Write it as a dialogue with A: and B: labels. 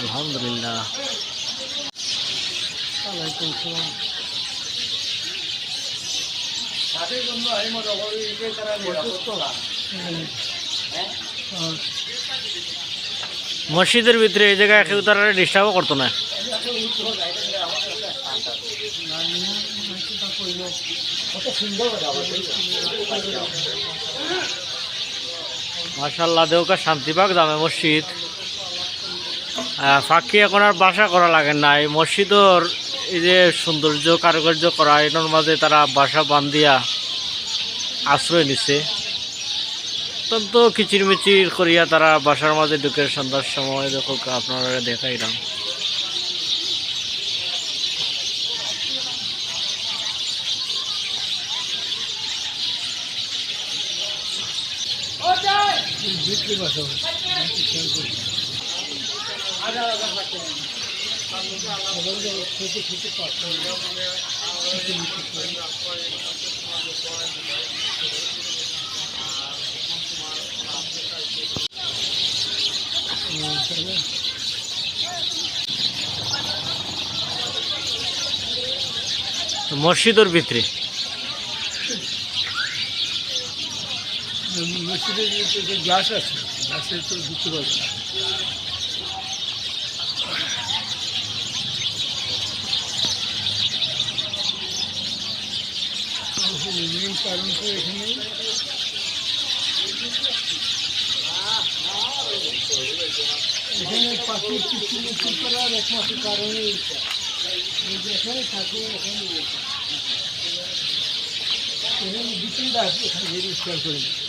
A: আলহামদুলিল্লাহ।
B: ওয়ালাইকুম সালাম। হ্যাঁ।
A: মসজিদের ভিতরে এই জায়গায় কেউ তারা ডিস্টার্বও করতো না। মাশাল্লাহ দেউকা শান্তিবাগ দামে মসজিদ। ফাঁকি এখন আর বাসা করা লাগে না। এই মসজিদর এই যে সৌন্দর্য, কারুকার্য করা, এটার মাঝে তারা বাসা বান্ধিয়া আশ্রয় নিছে। অত্যন্ত কিচিরমিচির করিয়া তারা বাসার মাঝে ঢুকে সন্ধ্যার সময় দেখো, আপনারা দেখাইলাম।
B: বিক্রি বাসা
A: মসজিদের ভিতরে।
B: মসজিদের গ্লাস আছে গ্লাসের তো ঢুকতে পারবে না। মেন কারণ এখানে এখানে পাখির চিত্র করার একমাত্র কারণে এটা। যেখানে থাকে, এখানে এখানে বিক্রিটা আছে, এখানে ভেরি করে।